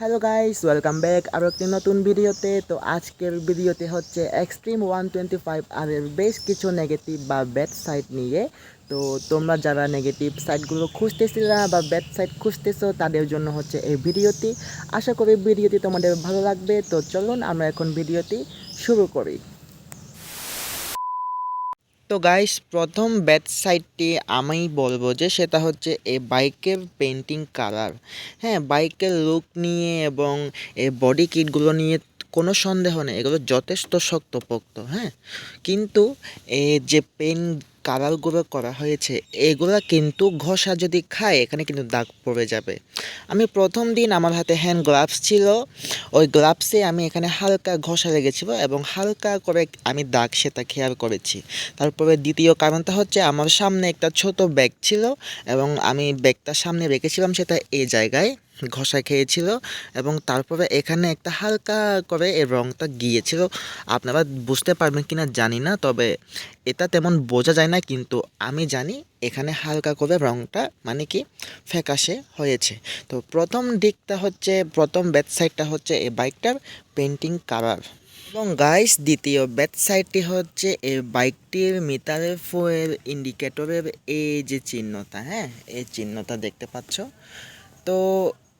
Hello guys welcome back আরও একটি নতুন ভিডিওতে তো আজকের ভিডিওতে হচ্ছে এক্সট্রিম ওয়ান টোয়েন্টি ফাইভ আর বেশ কিছু নেগেটিভ বা ব্যাড সাইট নিয়ে। তো তোমরা যারা নেগেটিভ সাইটগুলো খুঁজতেছিলা বা ব্যাড সাইট খুঁজতেছো, তাদের জন্য হচ্ছে এই ভিডিওটি আশা করি ভিডিওটি তোমাদের ভালো লাগবে। তো চলুন আমরা এখন ভিডিওটি শুরু করি। তো গাইস প্রথম ব্যাট সাইডটি আমি বলব যে সেটা হচ্ছে এই বাইকের পেন্টিং কালার হ্যাঁ বাইকের লুক নিয়ে এবং এই বডি কিটগুলো নিয়ে কোনো সন্দেহ নেই, এগুলো যথেষ্ট শক্তপোক্ত হ্যাঁ? কিন্তু এই যে পেন কালারগুলো করা হয়েছে, এগুলা কিন্তু ঘষা যদি খায়, এখানে কিন্তু দাগ পড়ে যাবে। আমি প্রথম দিন আমার হাতে হ্যান্ড গ্লাভস ছিল, ওই গ্লাভসে আমি এখানে হালকা ঘষা লেগেছিল এবং হালকা করে আমি দাগ সেটা খেয়াল করেছি। তারপরে দ্বিতীয় কারণটা হচ্ছে আমার সামনে একটা ছোট ব্যাগ ছিল এবং আমি ব্যাগটা সামনে রেখেছিলাম সেটা এই জায়গায়। ঘষা খেয়েছিল এবং তারপরে এখানে একটা হালকা করে এই রঙটা গিয়েছিল। আপনারা বুঝতে পারবেন কিনা জানি না, তবে এটা তেমন বোঝা যায় না, কিন্তু আমি জানি এখানে হালকা করে রঙটা মানে কি ফ্যাকাশে হয়েছে। তো প্রথম দিকটা হচ্ছে, প্রথম ব্যাক সাইডটা হচ্ছে এই বাইকটার পেন্টিং কালার। এবং গাইস দ্বিতীয় ব্যাক সাইডটি হচ্ছে এই বাইকটির মিটারের ফুয়েল ইন্ডিকেটরের এই যে চিহ্নটা হ্যাঁ? এই চিহ্নটা দেখতে পাচ্ছ। তো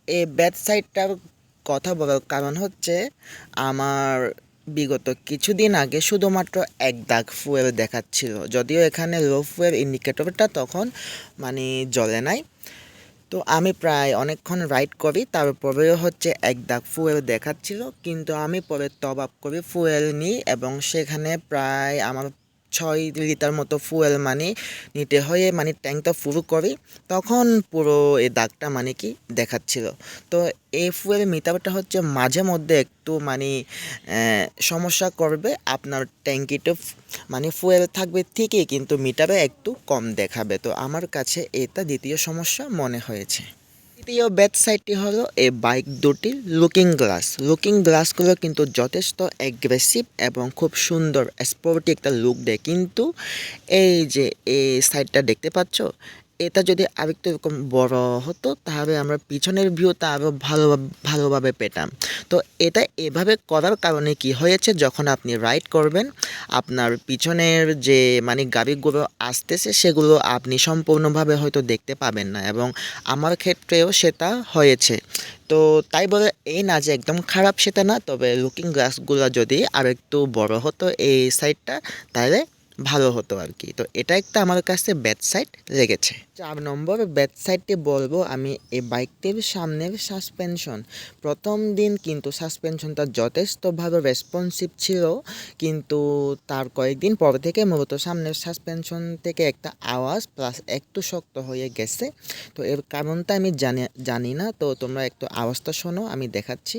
এই ব্যাক সাইডটার কথা বলার কারণ হচ্ছে আমার বিগত কিছুদিন আগে শুধুমাত্র এক দাগ ফুয়েল দেখাচ্ছিল। যদিও এখানে লো ফুয়েল ইন্ডিকেটরটা তখন মানে জ্বলে নাই। তো আমি প্রায় অনেকক্ষণ রাইড করি, তারপরেও হচ্ছে এক দাগ ফুয়েল দেখাচ্ছিল। কিন্তু আমি পরে টপ আপ করে ফুয়েল নিই এবং সেখানে প্রায় আমার ছয় লিটার মতো ফুয়েল মানে নিতে হয়ে মানে ট্যাঙ্কটা ফুল করি, তখন পুরো এই দাগটা মানে কি দেখাচ্ছিল। তো এই ফুয়েল মিটারটা হচ্ছে মাঝে মধ্যে একটু মানে সমস্যা করবে, আপনার ট্যাঙ্কিতে মানে ফুয়েল থাকবে ঠিকই, কিন্তু মিটারে একটু কম দেখাবে। তো আমার কাছে এটা দ্বিতীয় সমস্যা মনে হয়েছে। তৃতীয় সাইডটি হলো এই বাইক দুটির লুকিং গ্লাস। লুকিং গ্লাসগুলো কিন্তু যথেষ্ট অ্যাগ্রেসিভ এবং খুব সুন্দর স্পোর্টি একটা লুক দেয়। কিন্তু এই যে এই সাইডটা দেখতে পাচ্ছ এটা যদি আরেকটু এরকম বড় হতো, তাহলে আমরা পিছনের ভিউটা আরও ভালো, ভালোভাবে পেতাম। তো এটা এভাবে করার কারণে কি হয়েছে, যখন আপনি রাইড করবেন, আপনার পিছনের যে মানে গাড়িগুলো আসতেছে, সেগুলো আপনি সম্পূর্ণভাবে হয়তো দেখতে পাবেন না এবং আমার ক্ষেত্রেও সেটা হয়েছে। তো তাই বলে এই না যে একদম খারাপ সেটা না, তবে লুকিং গ্লাসগুলো যদি আর একটু বড় হতো এই সাইডটা তাহলে ভালো হতো আর কি। তো এটা একটা আমার কাছে ব্যাড সাইড লেগেছে। চার নম্বর ব্যাড সাইডটি বলব, আমি এই বাইকটির সামনের সাসপেনশন প্রথম দিন কিন্তু সাসপেনশনটা যথেষ্ট ভালো রেসপন্সিভ ছিল, কিন্তু তার কয়েকদিন পর থেকে মূলত সামনের সাসপেনশন থেকে একটা আওয়াজ প্লাস একটু শক্ত হয়ে গেছে। তো এর কারণটা আমি জানি জানি না, তো তোমরা একটু আওয়াজটা শোনো, আমি দেখাচ্ছি।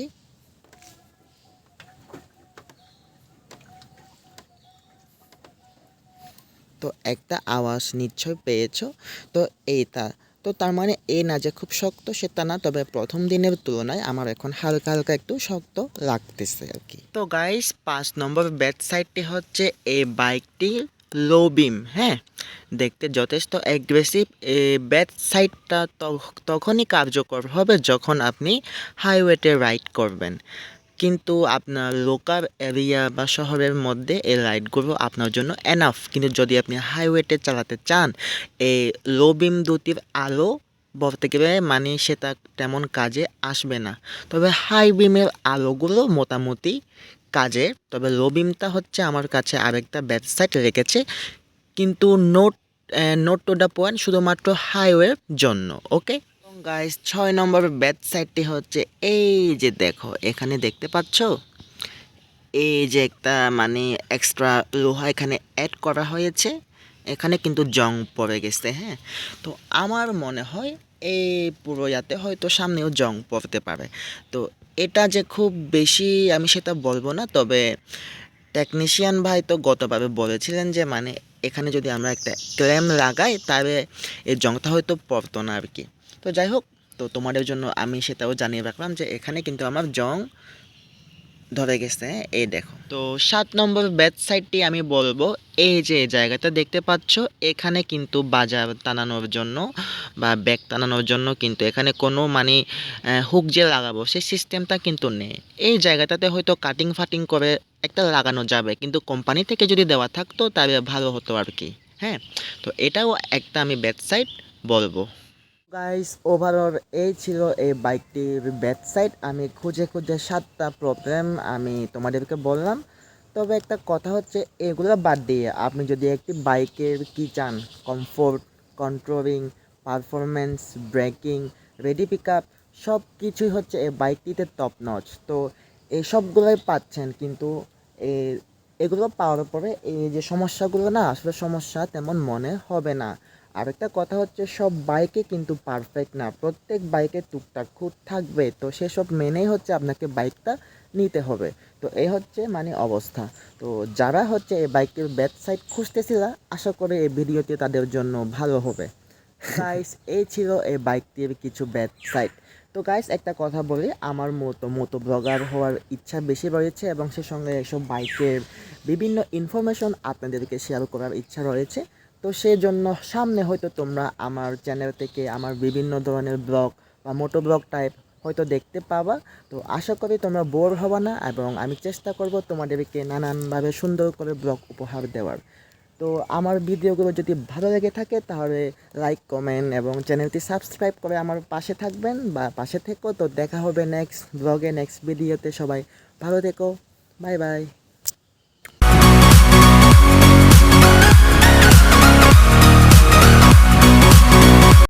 তো একটা আওয়াজ নিশ্চয় পেয়েছ। তো এইটা, তো তার মানে এই না যে খুব শক্ত সেটা না, তবে প্রথম দিনের তুলনায় আমার এখন হালকা হালকা একটু শক্ত লাগতেছে আর কি। তো গাইস পাঁচ নম্বর ব্যাক সাইডটি হচ্ছে এই বাইকটি লো বিম হ্যাঁ? দেখতে যথেষ্ট অ্যাগ্রেসিভ ব্যাক সাইডটা তখনই কার্যকর হবে যখন আপনি হাইওয়েতে রাইড করবেন। কিন্তু আপনার লোকাল এরিয়া বা শহরের মধ্যে এই লাইটগুলো আপনার জন্য এনাফ কিন্তু যদি আপনি হাইওয়েতে চালাতে চান, এই লো বিম দুটির আলো বলতে গেলে মানে সেটা তেমন কাজে আসবে না। তবে হাই বিমের আলোগুলো মোটামুটি কাজে। তবে লো বিমটা হচ্ছে আমার কাছে আরেকটা ওয়েবসাইট রেখেছে। কিন্তু note note to the point শুধুমাত্র হাইওয়ের জন্য ওকে গাইস ছয় নম্বর ব্যাট সাইডটি হচ্ছে এই যে দেখো, এখানে দেখতে পাচ্ছ? এই যে একটা মানে এক্সট্রা লোহা এখানে অ্যাড করা হয়েছে। এখানে কিন্তু জং পড়ে গেছে হ্যাঁ? তো আমার মনে হয় এই পুরো ইয়াতে হয়তো সামনেও জং পড়তে পারে। তো এটা যে খুব বেশি আমি সেটা বলব না, তবে টেকনিশিয়ান ভাই তো গতভাবে বলেছিলেন যে মানে এখানে যদি আমরা একটা ক্লেম লাগাই, তাহলে এই জংটা হয়তো পড়তো না আর কি। তো যাই হোক, তো তোমাদের জন্য আমি সেটাও জানিয়ে রাখলাম যে এখানে কিন্তু আমার জং ধরে গেছে। এই দেখো। তো সাত নম্বর ব্যাট সাইডটি আমি বলব, এই যে জায়গাটা দেখতে পাচ্ছ, এখানে কিন্তু বাজার টানানোর জন্য বা ব্যাগ টানানোর জন্য কিন্তু এখানে কোনো মানে হুক যে লাগাবো, সেই সিস্টেমটা কিন্তু নেই। এই জায়গাটাতে হয়তো কাটিং ফাটিং করে একটা লাগানো যাবে, কিন্তু কোম্পানি থেকে যদি দেওয়া থাকতো তাহলে ভালো হতো আর কি। হ্যাঁ তো এটাও একটা আমি ব্যাট সাইড বলব। গাইস ওভারঅল এই ছিল এই বাইকটির ব্যাক সাইড আমি খুঁজে খুঁজে সাতটা প্রবলেম আমি তোমাদেরকে বললাম। তবে একটা কথা হচ্ছে, এগুলো বাদ দিয়ে আপনি যদি একটি বাইকের কি চান comfort controlling performance braking ready pick up সব কিছুই হচ্ছে এই বাইকটিতে টপ নচ তো এই পাচ্ছেন, কিন্তু এগুলো পাওয়ার পরে এই যে সমস্যাগুলো না, আসলে সমস্যা তেমন মনে হবে না। আরেকটা কথা হচ্ছে, সব বাইকে কিন্তু পারফেক্ট না। প্রত্যেক বাইকে টুকটাক খুঁত থাকবে, তো সেসব মেনেই হচ্ছে আপনাকে বাইকটা নিতে হবে। তো এই হচ্ছে মানে অবস্থা। তো যারা হচ্ছে এই বাইকের ব্যাক সাইড খুঁজতেছিল, আশা করি এই ভিডিওটি তাদের জন্য ভালো হবে। গাইস এই ছিল এই বাইকটির কিছু ব্যাক সাইড তো গাইস একটা কথা বলি, আমার মতো মতো ব্লগার হওয়ার ইচ্ছা বেশি রয়েছে এবং সে সঙ্গে এসব বাইকের বিভিন্ন ইনফরমেশন আপনাদেরকে শেয়ার করার ইচ্ছা রয়েছে। তো সেই জন্য সামনে হয়তো তোমরা আমার চ্যানেল থেকে আমার বিভিন্ন ধরনের ব্লগ বা মোটো ব্লগ টাইপ হয়তো দেখতে পাবা। তো আশা করি তোমরা বোর হবা না এবং আমি চেষ্টা করব তোমাদেরকে নানানভাবে সুন্দর করে ব্লগ উপহার দেওয়ার। তো আমার ভিডিওগুলো যদি ভালো লেগে থাকে তাহলে লাইক কমেন্ট এবং চ্যানেলটি সাবস্ক্রাইব করে আমার পাশে থাকবেন বা পাশে থেকো। তো দেখা হবে নেক্সট ব্লগে নেক্সট ভিডিওতে সবাই ভালো থেকো। Bye bye